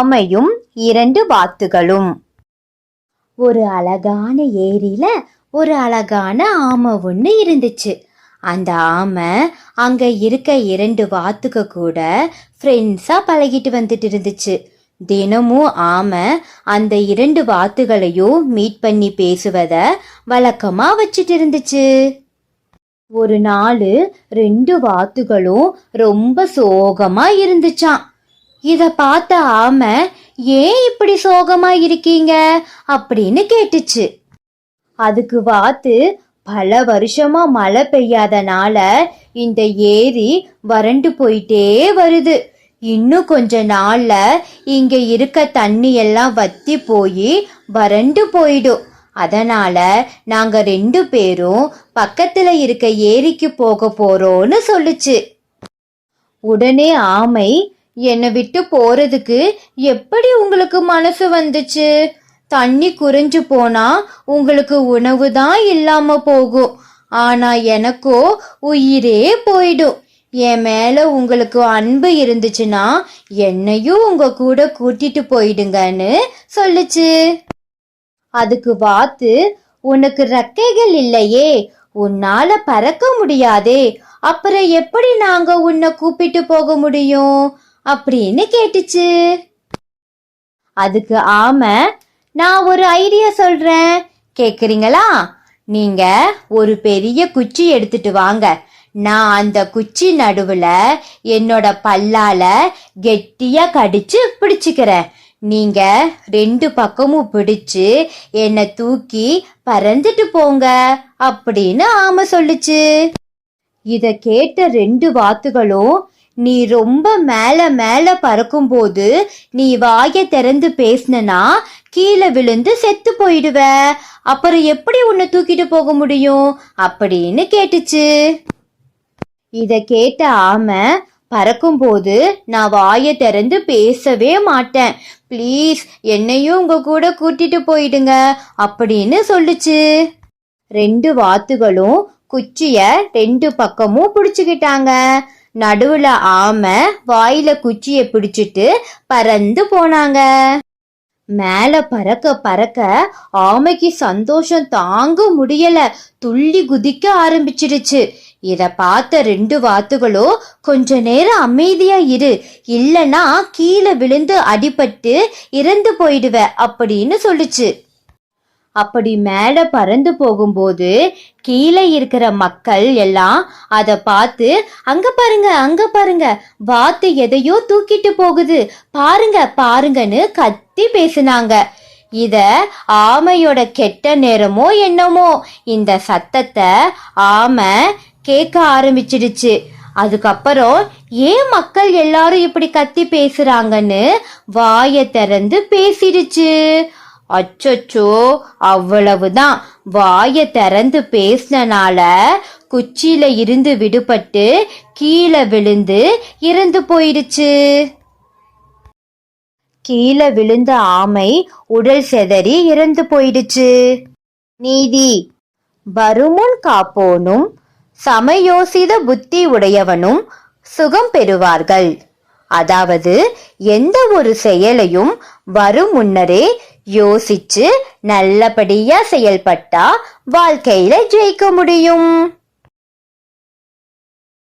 ஆமையும் இரண்டு வாத்துகளும். ஒரு அழகான ஏரியில ஒரு அழகான ஆமை ஒன்று இருந்துச்சு. அந்த ஆமை அங்க இருக்க இரண்டு வாத்துக்க கூட ஃப்ரெண்ட்ஸா பழகிட்டு வந்துட்டு இருந்துச்சு. தினமும் ஆமை அந்த இரண்டு வாத்துகளையும் மீட் பண்ணி பேசுவத வழக்கமா வச்சுட்டு இருந்துச்சு. ஒரு நாள் ரெண்டு வாத்துகளும் ரொம்ப சோகமா இருந்துச்சான் இத பார்த்த ஆமை ஏன் இப்படி சோகமா இருக்கீங்க? அப்படின்னு கேட்டுச்சு. அதுக்கு வாத்து பல வருஷமா மழை பெய்யாதனால இந்த ஏரி வறண்டு போயிட்டே வருது. இன்னும் கொஞ்ச நாள்ல இங்க இருக்க தண்ணி எல்லாம் வத்தி போய் வறண்டு போயிடும். அதனால நாங்க ரெண்டு பேரும் பக்கத்துல இருக்க ஏரிக்கு போக போறோம்னு சொல்லுச்சு. உடனே ஆமை என்னை விட்டு போறதுக்கு எப்படி உங்களுக்கு மனசு வந்துச்சு? தண்ணி குறைஞ்சு போனா உங்களுக்கு உணவு தான் இல்லாம போகும். ஆனா எனக்கோ உயிரே போயிடும். என் மேல உங்களுக்கு அன்பு இருந்துச்சுன்னா என்னையும் உங்க கூட கூட்டிட்டு போயிடுங்கன்னு சொல்லுச்சு. அதுக்கு வாத்து உனக்கு ரெக்கைகள் இல்லையே உன்னால பறக்க முடியாதே அப்புறம் எப்படி நாங்க உன்னை கூப்பிட்டு போக முடியும்? அப்படின்னு கேட்டுச்சு? அதுக்கு ஆமை நான் ஒரு ஐடியா சொல்றேன். கேக்குறீங்களா? நீங்க ஒரு பெரிய குச்சி எடுத்துட்டு வாங்க. நான் அந்த குச்சி நடுவுல என்னோட பல்லால கெட்டியா கடிச்சு பிடிச்சுக்கிறேன். நீங்க ரெண்டு பக்கமும் பிடிச்சு என்னை தூக்கி பறந்துட்டு போங்க அப்படின்னு ஆம சொல்லுச்சு. இத கேட்ட ரெண்டு வாத்துகளும் நீ ரொம்ப மேல மேல பறக்கும்போது நீ வாயை திறந்து பேசினா கீழே விழுந்து செத்து போயிடுவ. அப்புறம் எப்படி உன்னை தூக்கிட்டு போக முடியும்? அப்படின்னு கேட்டுச்சு. இத கேட்ட ஆமை பறக்கும்போது நான் வாயை திறந்து பேசவே மாட்டேன். ப்ளீஸ் என்னையும் உங்க கூட கூட்டிட்டு போயிடுங்க அப்படின்னு சொல்லுச்சு. ரெண்டு வாத்துகளும் குச்சிய ரெண்டு பக்கமும் பிடிச்சுக்கிட்டாங்க. நடுவுல ஆமை வாயில குச்சிய பிடிச்சிட்டு பறந்து போனாங்க. மேல பறக்க பறக்க ஆமைக்கு சந்தோஷம் தாங்க முடியல. துள்ளி குதிக்க ஆரம்பிச்சிடுச்சு. இத பார்த்த ரெண்டு வாத்துகளும் கொஞ்ச நேரம் அமைதியா இரு. இல்லனா கீழே விழுந்து அடிபட்டு இறந்து போயிடுவ அப்படின்னு சொல்லுச்சு. அப்படி மேல பறந்து போகும்போது கீழே இருக்கிற மக்கள் எல்லாம் அத பார்த்து அங்க பாருங்க அங்க பாருங்க வாத்து எதையோ தூக்கிட்டு போகுது. பாருங்க பாருங்கன்னு கத்தி பேசுனாங்க. இத ஆமையோட கெட்ட நேரமோ என்னமோ இந்த சத்தத்தை ஆமை கேட்க ஆரம்பிச்சிடுச்சு. அதுக்கப்புறம் ஏன் மக்கள் எல்லாரும் இப்படி கத்தி பேசுறாங்கன்னு வாயை திறந்து பேசிடுச்சு. அச்சச்சோ அவ்வளவுதான். வாயை திறந்து பேசினனால குச்சியில இருந்து விடுபட்டு கீழே விழுந்து இறந்து போயிடுச்சு. கீழே விழுந்த ஆமை உடல் செதறி இறந்து போயிடுச்சு. நீதி வருமுன் காப்போனும் சமயோசித புத்தி உடையவனும் சுகம் பெறுவார்கள். அதாவது எந்த ஒரு செயலையும் வரும் முன்னரே யோசிச்சு நல்லபடியா செயல்பட்டா வாழ்க்கையில ஜெயிக்க முடியும்.